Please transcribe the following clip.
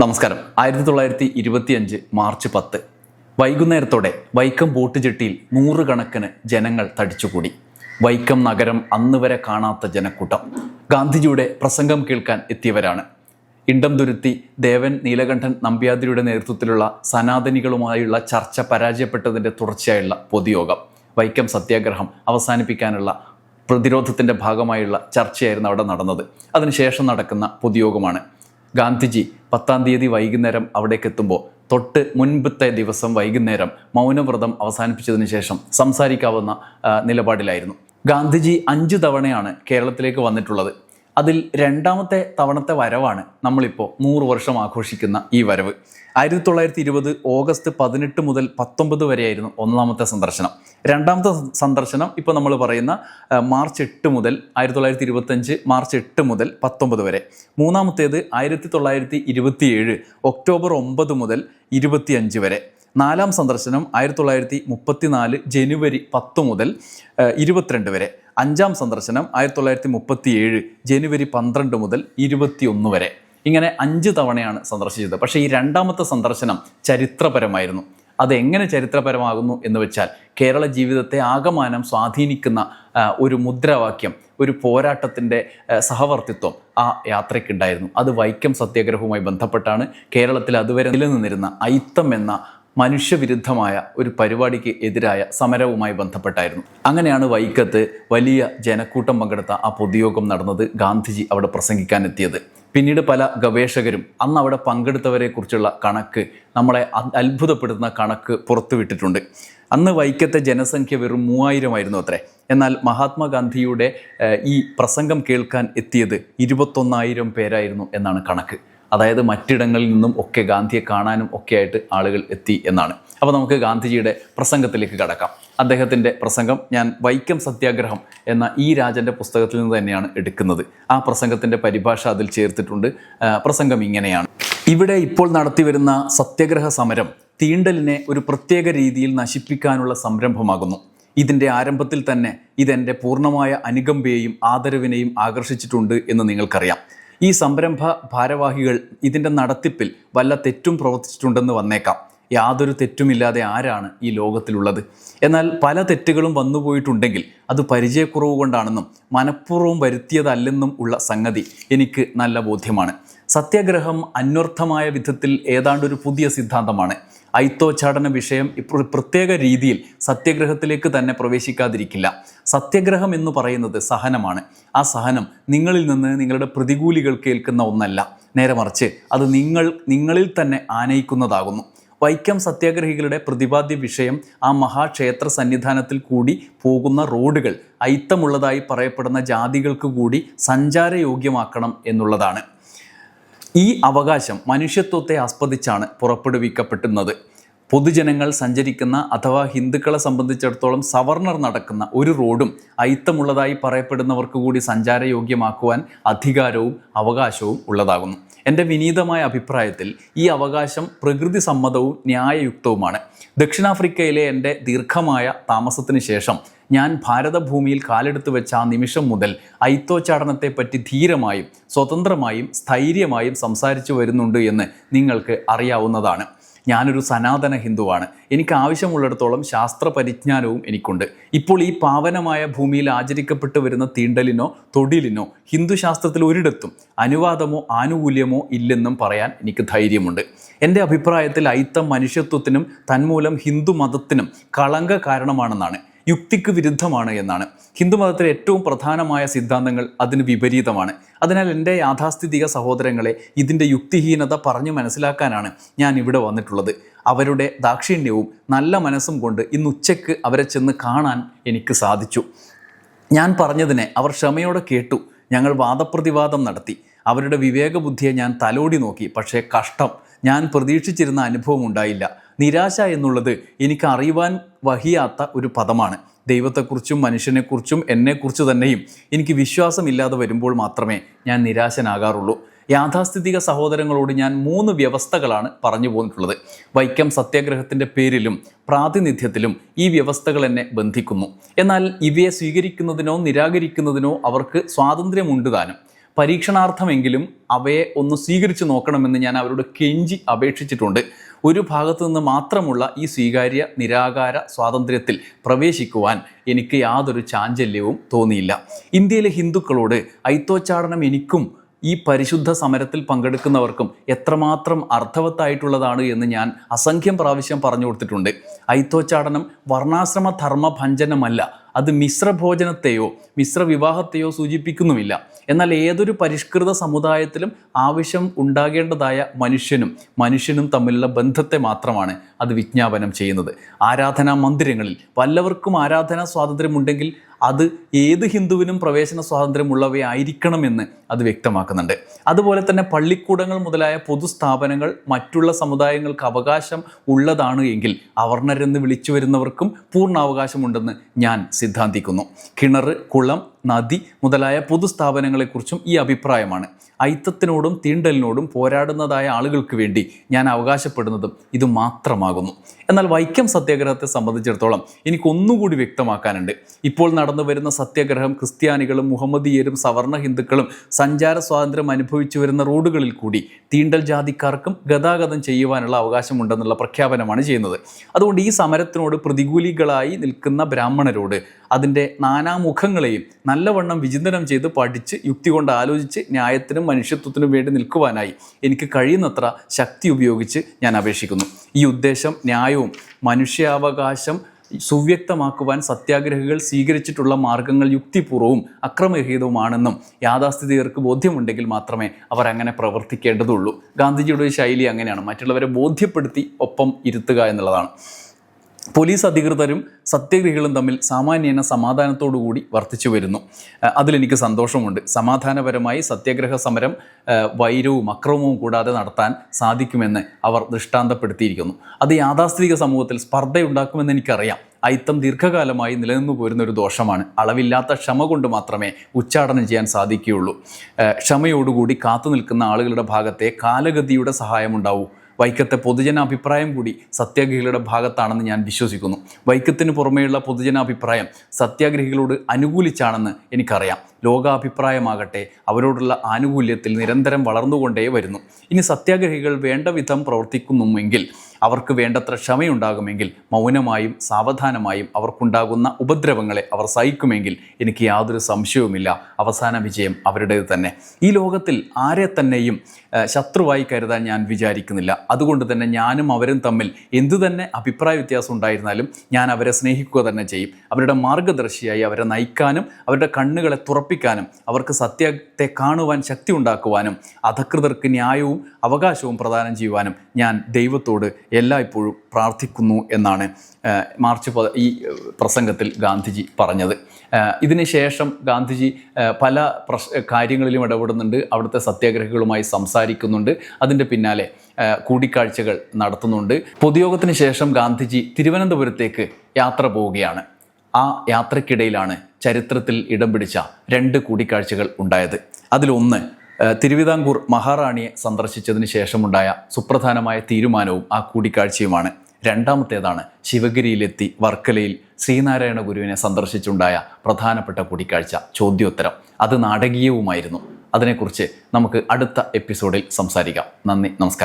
നമസ്കാരം. ആയിരത്തി തൊള്ളായിരത്തി ഇരുപത്തി അഞ്ച് മാർച്ച് പത്ത്. വൈകുന്നേരത്തോടെ വൈക്കം ബോട്ട് ജെട്ടിയിൽ നൂറുകണക്കിന് ജനങ്ങൾ തടിച്ചുകൂടി. വൈക്കം നഗരം അന്ന് വരെ കാണാത്ത ജനക്കൂട്ടം. ഗാന്ധിജിയുടെ പ്രസംഗം കേൾക്കാൻ എത്തിയവരാണ്. ഇണ്ടം തുരുത്തി ദേവൻ നീലകണ്ഠൻ നമ്പ്യാതിരിയുടെ നേതൃത്വത്തിലുള്ള സനാതനികളുമായുള്ള ചർച്ച പരാജയപ്പെട്ടതിന്റെ തുടർച്ചയായുള്ള പൊതുയോഗം. വൈക്കം സത്യാഗ്രഹം അവസാനിപ്പിക്കാനുള്ള പ്രതിരോധത്തിന്റെ ഭാഗമായുള്ള ചർച്ചയായിരുന്നു അവിടെ നടന്നത്. അതിനുശേഷം നടക്കുന്ന പൊതുയോഗമാണ്. ഗാന്ധിജി പത്താം തീയതി വൈകുന്നേരം അവിടേക്ക് എത്തുമ്പോൾ തൊട്ട് മുൻപത്തെ ദിവസം വൈകുന്നേരം മൗനവ്രതം അവസാനിപ്പിച്ചതിന് ശേഷം സംസാരിക്കാവുന്ന നിലപാടിലായിരുന്നു. ഗാന്ധിജി അഞ്ച് തവണയാണ് കേരളത്തിലേക്ക് വന്നിട്ടുള്ളത്. അതിൽ രണ്ടാമത്തെ തവണത്തെ വരവാണ് നമ്മളിപ്പോൾ നൂറ് വർഷം ആഘോഷിക്കുന്ന ഈ വരവ്. ആയിരത്തി തൊള്ളായിരത്തി ഇരുപത് ഓഗസ്റ്റ് പതിനെട്ട് മുതൽ പത്തൊമ്പത് വരെയായിരുന്നു ഒന്നാമത്തെ സന്ദർശനം. രണ്ടാമത്തെ സന്ദർശനം ഇപ്പോൾ നമ്മൾ പറയുന്ന മാർച്ച് എട്ട് മുതൽ ആയിരത്തി തൊള്ളായിരത്തി ഇരുപത്തഞ്ച് മാർച്ച് എട്ട് മുതൽ പത്തൊമ്പത് വരെ. മൂന്നാമത്തേത് ആയിരത്തി തൊള്ളായിരത്തി ഇരുപത്തിയേഴ് ഒക്ടോബർ ഒമ്പത് മുതൽ ഇരുപത്തിയഞ്ച് വരെ. നാലാം സന്ദർശനം ആയിരത്തി തൊള്ളായിരത്തി മുപ്പത്തിനാല് ജനുവരി പത്ത് മുതൽ ഇരുപത്തിരണ്ട് വരെ. അഞ്ചാം സന്ദർശനം ആയിരത്തി തൊള്ളായിരത്തി മുപ്പത്തിയേഴ് ജനുവരി പന്ത്രണ്ട് മുതൽ ഇരുപത്തിയൊന്ന് വരെ. ഇങ്ങനെ അഞ്ച് തവണയാണ് സന്ദർശിച്ചത്. പക്ഷേ ഈ രണ്ടാമത്തെ സന്ദർശനം ചരിത്രപരമായിരുന്നു. അതെങ്ങനെ ചരിത്രപരമാകുന്നു എന്ന് വെച്ചാൽ കേരള ജീവിതത്തെ ആകമാനം സ്വാധീനിക്കുന്ന ഒരു മുദ്രാവാക്യം ഒരു പോരാട്ടത്തിന്റെ സഹവർത്തിത്വം ആ യാത്രയ്ക്കുണ്ടായിരുന്നു. അത് വൈക്കം സത്യാഗ്രഹവുമായി ബന്ധപ്പെട്ടാണ് കേരളത്തിൽ അതുവരെ നിലനിന്നിരുന്ന ഐത്തം എന്ന മനുഷ്യവിരുദ്ധമായ ഒരു പരിപാടിക്ക് എതിരായ സമരവുമായി ബന്ധപ്പെട്ടായിരുന്നു. അങ്ങനെയാണ് വൈക്കത്ത് വലിയ ജനക്കൂട്ടം പങ്കെടുത്ത ആ പൊതുയോഗം നടന്നത് ഗാന്ധിജി അവിടെ പ്രസംഗിക്കാനെത്തിയത്. പിന്നീട് പല ഗവേഷകരും അന്ന് അവിടെ പങ്കെടുത്തവരെ കുറിച്ചുള്ള കണക്ക് നമ്മളെ അത്ഭുതപ്പെടുത്തുന്ന കണക്ക് പുറത്തുവിട്ടിട്ടുണ്ട്. അന്ന് വൈക്കത്തെ ജനസംഖ്യ വെറും മൂവായിരമായിരുന്നു അത്രേ. എന്നാൽ മഹാത്മാഗാന്ധിയുടെ ഈ പ്രസംഗം കേൾക്കാൻ എത്തിയത് ഇരുപത്തൊന്നായിരം പേരായിരുന്നു എന്നാണ് കണക്ക്. അതായത് മറ്റിടങ്ങളിൽ നിന്നും ഒക്കെ ഗാന്ധിയെ കാണാനും ഒക്കെ ആയിട്ട് ആളുകൾ എത്തി എന്നാണ്. അപ്പോൾ നമുക്ക് ഗാന്ധിജിയുടെ പ്രസംഗത്തിലേക്ക് കടക്കാം. അദ്ദേഹത്തിന്റെ പ്രസംഗം ഞാൻ വൈക്കം സത്യാഗ്രഹം എന്ന ഈ രാജന്റെ പുസ്തകത്തിൽ നിന്ന് തന്നെയാണ് എടുക്കുന്നത്. ആ പ്രസംഗത്തിന്റെ പരിഭാഷ അതിൽ ചേർത്തിട്ടുണ്ട്. പ്രസംഗം ഇങ്ങനെയാണ്. ഇവിടെ ഇപ്പോൾ നടത്തിവരുന്ന സത്യാഗ്രഹ സമരം തീണ്ടലിനെ ഒരു പ്രത്യേക രീതിയിൽ നശിപ്പിക്കാനുള്ള സംരംഭമാകുന്നു. ഇതിന്റെ ആരംഭത്തിൽ തന്നെ ഇതെന്റെ പൂർണമായ അനുകമ്പയെയും ആദരവിനെയും ആകർഷിച്ചിട്ടുണ്ട് എന്ന് നിങ്ങൾക്കറിയാം. ഈ സംരംഭ ഭാരവാഹികൾ ഇതിന്റെ നടത്തിപ്പിൽ വല്ല തെറ്റും പ്രവർത്തിച്ചിട്ടുണ്ടെന്ന് വന്നേക്കാം. യാതൊരു തെറ്റുമില്ലാതെ ആരാണ് ഈ ലോകത്തിലുള്ളത്? എന്നാൽ പല തെറ്റുകളും വന്നുപോയിട്ടുണ്ടെങ്കിൽ അത് പരിചയക്കുറവ് കൊണ്ടാണെന്നും മനഃപൂർവം വരുത്തിയതല്ലെന്നും ഉള്ള സംഗതി എനിക്ക് നല്ല ബോധ്യമാണ്. സത്യാഗ്രഹം അന്വർത്ഥമായ വിധത്തിൽ ഏതാണ്ട് ഒരു പുതിയ സിദ്ധാന്തമാണ്. ഐത്തോച്ചാടന വിഷയം ഇപ്പോൾ പ്രത്യേക രീതിയിൽ സത്യഗ്രഹത്തിലേക്ക് തന്നെ പ്രവേശിക്കാതിരിക്കില്ല. സത്യഗ്രഹം എന്ന് പറയുന്നത് സഹനമാണ്. ആ സഹനം നിങ്ങളിൽ നിന്ന് നിങ്ങളുടെ പ്രതികൂലികൾ കേൾക്കുന്ന ഒന്നല്ല. നേരെ മറിച്ച് അത് നിങ്ങൾ നിങ്ങളിൽ തന്നെ ആനയിക്കുന്നതാകുന്നു. വൈക്കം സത്യാഗ്രഹികളുടെ പ്രതിപാദ്യ വിഷയം ആ മഹാക്ഷേത്ര സന്നിധാനത്തിൽ കൂടി പോകുന്ന റോഡുകൾ ഐത്തമുള്ളതായി പറയപ്പെടുന്ന ജാതികൾക്ക് കൂടി സഞ്ചാരയോഗ്യമാക്കണം എന്നുള്ളതാണ്. ഈ അവകാശം മനുഷ്യത്വത്തെ ആസ്പദിച്ചാണ് പുറപ്പെടുവിക്കപ്പെടുന്നത് പൊതുജനങ്ങൾ സഞ്ചരിക്കുന്ന അഥവാ ഹിന്ദുക്കളെ സംബന്ധിച്ചിടത്തോളം സവർണർ നടക്കുന്ന ഒരു റോഡും അയിത്തമുള്ളതായി പറയപ്പെടുന്നവർക്ക് കൂടി സഞ്ചാരയോഗ്യമാക്കുവാൻ അധികാരവും അവകാശവും ഉള്ളതാകുന്നു. എന്റെ വിനീതമായ അഭിപ്രായത്തിൽ ഈ അവകാശം പ്രകൃതി സമ്മതവും ന്യായയുക്തവുമാണ്. ദക്ഷിണാഫ്രിക്കയിലെ എന്റെ ദീർഘമായ താമസത്തിന് ശേഷം ഞാൻ ഭാരതഭൂമിയിൽ കാലെടുത്ത് വെച്ച ആ നിമിഷം മുതൽ ഐത്തോച്ചാടനത്തെപ്പറ്റി ധീരമായും സ്വതന്ത്രമായും സ്ഥൈര്യമായും സംസാരിച്ചു വരുന്നുണ്ട് എന്ന് നിങ്ങൾക്ക് അറിയാവുന്നതാണ്. ഞാനൊരു സനാതന ഹിന്ദുവാണ്. എനിക്ക് ആവശ്യമുള്ളിടത്തോളം ശാസ്ത്ര പരിജ്ഞാനവും എനിക്കുണ്ട്. ഇപ്പോൾ ഈ പാവനമായ ഭൂമിയിൽ ആചരിക്കപ്പെട്ടു വരുന്ന തീണ്ടലിനോ തൊടിലിനോ ഹിന്ദുശാസ്ത്രത്തിൽ ഒരിടത്തും അനുവാദമോ ആനുകൂല്യമോ ഇല്ലെന്നും പറയാൻ എനിക്ക് ധൈര്യമുണ്ട്. എന്റെ അഭിപ്രായത്തിൽ ഐത്തം മനുഷ്യത്വത്തിനും തന്മൂലം ഹിന്ദു മതത്തിനും കളങ്ക കാരണമാണെന്നാണ്. യുക്തിക്ക് വിരുദ്ധമാണ് എന്നാണ്. ഹിന്ദുമതത്തിലെ ഏറ്റവും പ്രധാനമായ സിദ്ധാന്തങ്ങൾ അതിന് വിപരീതമാണ്. അതിനാൽ എന്റെ യാഥാസ്ഥിതിക സഹോദരങ്ങളെ ഇതിന്റെ യുക്തിഹീനത പറഞ്ഞു മനസ്സിലാക്കാനാണ് ഞാൻ ഇവിടെ വന്നിട്ടുള്ളത്. അവരുടെ ദാക്ഷിണ്യവും നല്ല മനസ്സും കൊണ്ട് ഇന്ന് ഉച്ചയ്ക്ക് അവരെ ചെന്ന് കാണാൻ എനിക്ക് സാധിച്ചു. ഞാൻ പറഞ്ഞതിനെ അവർ ക്ഷമയോടെ കേട്ടു. ഞങ്ങൾ വാദപ്രതിവാദം നടത്തി. അവരുടെ വിവേകബുദ്ധിയെ ഞാൻ തലോടി നോക്കി. പക്ഷേ കഷ്ടം. ഞാൻ പ്രതീക്ഷിച്ചിരുന്ന അനുഭവം ഉണ്ടായില്ല. നിരാശ എന്നുള്ളത് എനിക്ക് അറിയുവാൻ വഹിയാത്ത ഒരു പദമാണ്. ദൈവത്തെക്കുറിച്ചും മനുഷ്യനെക്കുറിച്ചും എന്നെക്കുറിച്ച് തന്നെയും എനിക്ക് വിശ്വാസമില്ലാതെ വരുമ്പോൾ മാത്രമേ ഞാൻ നിരാശനാകാറുള്ളൂ. യാഥാസ്ഥിതിക സഹോദരങ്ങളോട് ഞാൻ മൂന്ന് വ്യവസ്ഥകളാണ് പറഞ്ഞു പോന്നിട്ടുള്ളത് വൈക്കം സത്യാഗ്രഹത്തിന്റെ പേരിലും പ്രാതിനിധ്യത്തിലും ഈ വ്യവസ്ഥകൾ എന്നെ ബന്ധിക്കുന്നു. എന്നാൽ ഇവയെ സ്വീകരിക്കുന്നതിനോ നിരാകരിക്കുന്നതിനോ അവർക്ക് സ്വാതന്ത്ര്യമുണ്ട് താനും. പരീക്ഷണാർത്ഥമെങ്കിലും അവയെ ഒന്ന് സ്വീകരിച്ചു നോക്കണമെന്ന് ഞാൻ അവരോട് കെഞ്ചി അപേക്ഷിച്ചിട്ടുണ്ട്. ഒരു ഭാഗത്തു നിന്ന് മാത്രമുള്ള ഈ സ്വീകാര്യ നിരാകാര സ്വാതന്ത്ര്യത്തിൽ പ്രവേശിക്കുവാൻ എനിക്ക് യാതൊരു ചാഞ്ചല്യവും തോന്നിയില്ല. ഇന്ത്യയിലെ ഹിന്ദുക്കളോട് ഐത്തോച്ചാടനം എനിക്കും ഈ പരിശുദ്ധ സമരത്തിൽ പങ്കെടുക്കുന്നവർക്കും എത്രമാത്രം അർത്ഥവത്തായിട്ടുള്ളതാണ് എന്ന് ഞാൻ അസംഖ്യം പ്രാവശ്യം പറഞ്ഞു കൊടുത്തിട്ടുണ്ട്. ഐത്തോച്ചാടനം വർണാശ്രമ ധർമ്മ ഭഞ്ജനമല്ല അത് മിശ്രഭോജനത്തെയോ മിശ്രവിവാഹത്തെയോ സൂചിപ്പിക്കുന്നുമില്ല. എന്നാൽ ഏതൊരു പരിഷ്കൃത സമുദായത്തിലും ആവശ്യം ഉണ്ടാകേണ്ടതായ മനുഷ്യനും മനുഷ്യനും തമ്മിലുള്ള ബന്ധത്തെ മാത്രമാണ് അത് വിജ്ഞാപനം ചെയ്യുന്നത്. ആരാധനാ മന്ദിരങ്ങളിൽ വല്ലവർക്കും ആരാധനാ സ്വാതന്ത്ര്യമുണ്ടെങ്കിൽ അത് ഏത് ഹിന്ദുവിനും പ്രവേശന സ്വാതന്ത്ര്യമുള്ളവയായിരിക്കണമെന്ന് അത് വ്യക്തമാക്കുന്നുണ്ട്. അതുപോലെ തന്നെ പള്ളിക്കൂടങ്ങൾ മുതലായ പൊതുസ്ഥാപനങ്ങൾ മറ്റുള്ള സമുദായങ്ങൾക്ക് അവകാശം ഉള്ളതാണ് എങ്കിൽ അവർണരെന്ന് വിളിച്ചു വരുന്നവർക്കും പൂർണാവകാശമുണ്ടെന്ന് ഞാൻ സിദ്ധാന്തിക്കുന്നു. കിണർ കുളം നദി മുതലായ പൊതുസ്ഥാപനങ്ങളെക്കുറിച്ചും ഈ അഭിപ്രായമാണ്. ഐത്തത്തിനോടും തീണ്ടലിനോടും പോരാടുന്നതായ ആളുകൾക്ക് വേണ്ടി ഞാൻ അവകാശപ്പെടുന്നതും ഇത് മാത്രമാകുന്നു. എന്നാൽ വൈക്കം സത്യാഗ്രഹത്തെ സംബന്ധിച്ചിടത്തോളം എനിക്കൊന്നുകൂടി വ്യക്തമാക്കാനുണ്ട്. ഇപ്പോൾ നടന്നു വരുന്ന സത്യാഗ്രഹം ക്രിസ്ത്യാനികളും മുഹമ്മദീയരും സവർണ ഹിന്ദുക്കളും സഞ്ചാര സ്വാതന്ത്ര്യം അനുഭവിച്ചു വരുന്ന റോഡുകളിൽ കൂടി തീണ്ടൽ ജാതിക്കാർക്കും ഗതാഗതം ചെയ്യുവാനുള്ള അവകാശമുണ്ടെന്നുള്ള പ്രഖ്യാപനമാണ് ചെയ്യുന്നത്. അതുകൊണ്ട് ഈ സമരത്തിനോട് പ്രതികൂലികളായി നിൽക്കുന്ന ബ്രാഹ്മണരോട് അതിന്റെ നാനാമുഖങ്ങളെയും നല്ലവണ്ണം വിചിന്തനം ചെയ്ത് പഠിച്ച് യുക്തി കൊണ്ട് ആലോചിച്ച് ന്യായത്തിനും മനുഷ്യത്വത്തിനും വേണ്ടി നിൽക്കുവാനായി എനിക്ക് കഴിയുന്നത്ര ശക്തി ഉപയോഗിച്ച് ഞാൻ അപേക്ഷിക്കുന്നു. ഈ ഉദ്ദേശം ന്യായവും മനുഷ്യാവകാശം സുവ്യക്തമാക്കുവാൻ സത്യാഗ്രഹികൾ സ്വീകരിച്ചിട്ടുള്ള മാർഗങ്ങൾ യുക്തിപൂർവവും അക്രമരഹിതവുമാണെന്നും യാഥാസ്ഥിതികർക്ക് ബോധ്യമുണ്ടെങ്കിൽ മാത്രമേ അവർ അങ്ങനെ പ്രവർത്തിക്കേണ്ടതുള്ളൂ. ഗാന്ധിജിയുടെ ശൈലി അങ്ങനെയാണ്. മറ്റുള്ളവരെ ബോധ്യപ്പെടുത്തി ഒപ്പം ഇരുത്തുക എന്നുള്ളതാണ്. പോലീസ് അധികൃതരും സത്യഗ്രഹികളും തമ്മിൽ സാമാന്യേന സമാധാനത്തോടു കൂടി വർദ്ധിച്ചു വരുന്നു. അതിലെനിക്ക് സന്തോഷമുണ്ട്. സമാധാനപരമായി സത്യഗ്രഹ സമരം വൈരവും അക്രമവും കൂടാതെ നടത്താൻ സാധിക്കുമെന്ന് അവർ ദൃഷ്ടാന്തപ്പെടുത്തിയിരിക്കുന്നു. അത് യാഥാസ്ഥിതിക സമൂഹത്തിൽ സ്പർദ്ധയുണ്ടാക്കുമെന്ന് എനിക്കറിയാം. അയിത്തം ദീർഘകാലമായി നിലനിന്നു പോരുന്ന ഒരു ദോഷമാണ്. അളവില്ലാത്ത ക്ഷമ കൊണ്ട് മാത്രമേ ഉച്ചാടനം ചെയ്യാൻ സാധിക്കുകയുള്ളൂ. ക്ഷമയോടുകൂടി കാത്തു നിൽക്കുന്ന ആളുകളുടെ ഭാഗത്തെ കാലഗതിയുടെ സഹായമുണ്ടാവൂ. വൈക്കത്തെ പൊതുജനാഭിപ്രായം കൂടി സത്യാഗ്രഹികളുടെ ഭാഗത്താണെന്ന് ഞാൻ വിശ്വസിക്കുന്നു. വൈക്കത്തിന് പുറമേയുള്ള പൊതുജനാഭിപ്രായം സത്യാഗ്രഹികളോട് അനുകൂലിച്ചാണെന്ന് എനിക്കറിയാം. ലോകാഭിപ്രായമാകട്ടെ അവരോടുള്ള ആനുകൂല്യത്തിൽ നിരന്തരം വളർന്നുകൊണ്ടേ വരുന്നു. ഇനി സത്യാഗ്രഹികൾ വേണ്ട വിധം പ്രവർത്തിക്കുന്നുവെങ്കിൽ അവർക്ക് വേണ്ടത്ര ക്ഷമയുണ്ടാകുമെങ്കിൽ മൗനമായും സാവധാനമായും അവർക്കുണ്ടാകുന്ന ഉപദ്രവങ്ങളെ അവർ സഹിക്കുമെങ്കിൽ എനിക്ക് യാതൊരു സംശയവുമില്ല. അവസാന വിജയം അവരുടേത് തന്നെ. ഈ ലോകത്തിൽ ആരെ തന്നെയും ശത്രുവായി കരുതാൻ ഞാൻ വിചാരിക്കുന്നില്ല. അതുകൊണ്ട് തന്നെ ഞാനും അവരും തമ്മിൽ എന്തു തന്നെ അഭിപ്രായ വ്യത്യാസം ഉണ്ടായിരുന്നാലും ഞാൻ അവരെ സ്നേഹിക്കുക തന്നെ ചെയ്യും. അവരുടെ മാർഗദർശിയായി അവരെ നയിക്കാനും അവരുടെ കണ്ണുകളെ തുറപ്പിക്കാനും അവർക്ക് സത്യത്തെ കാണുവാൻ ശക്തി ഉണ്ടാക്കുവാനും അധകൃതർക്ക് ന്യായവും അവകാശവും പ്രദാനം ചെയ്യുവാനും ഞാൻ ദൈവത്തോട് എല്ലായ്പ്പോഴും പ്രാർത്ഥിക്കുന്നു എന്നാണ് മാർച്ച് ഈ പ്രസംഗത്തിൽ ഗാന്ധിജി പറഞ്ഞത്. ഇതിനുശേഷം ഇതിന് ശേഷം ഗാന്ധിജി പല പ്രശ് കാര്യങ്ങളിലും ഇടപെടുന്നുണ്ട് അവിടുത്തെ സത്യാഗ്രഹികളുമായി സംസാരിക്കുന്നുണ്ട് അതിന്റെ പിന്നാലെ കൂടിക്കാഴ്ചകൾ നടത്തുന്നുണ്ട്. പൊതുയോഗത്തിന് ശേഷം ഗാന്ധിജി തിരുവനന്തപുരത്തേക്ക് യാത്ര പോവുകയാണ്. ആ യാത്രക്കിടയിലാണ് ചരിത്രത്തിൽ ഇടം പിടിച്ച രണ്ട് കൂടിക്കാഴ്ചകൾ ഉണ്ടായത്. അതിലൊന്ന് തിരുവിതാംകൂർ മഹാറാണിയെ സന്ദർശിച്ചതിന് ശേഷമുണ്ടായ സുപ്രധാനമായ തീരുമാനവും ആ കൂടിക്കാഴ്ചയുമാണ്. രണ്ടാമത്തേതാണ് ശിവഗിരിയിലെത്തി വർക്കലയിൽ ശ്രീനാരായണ ഗുരുവിനെ സന്ദർശിച്ചുണ്ടായ പ്രധാനപ്പെട്ട കൂടിക്കാഴ്ച ചോദ്യോത്തരം. അത് നാടകീയവുമായിരുന്നു. അതിനെക്കുറിച്ച് നമുക്ക് അടുത്ത എപ്പിസോഡിൽ സംസാരിക്കാം. നന്ദി നമസ്കാരം.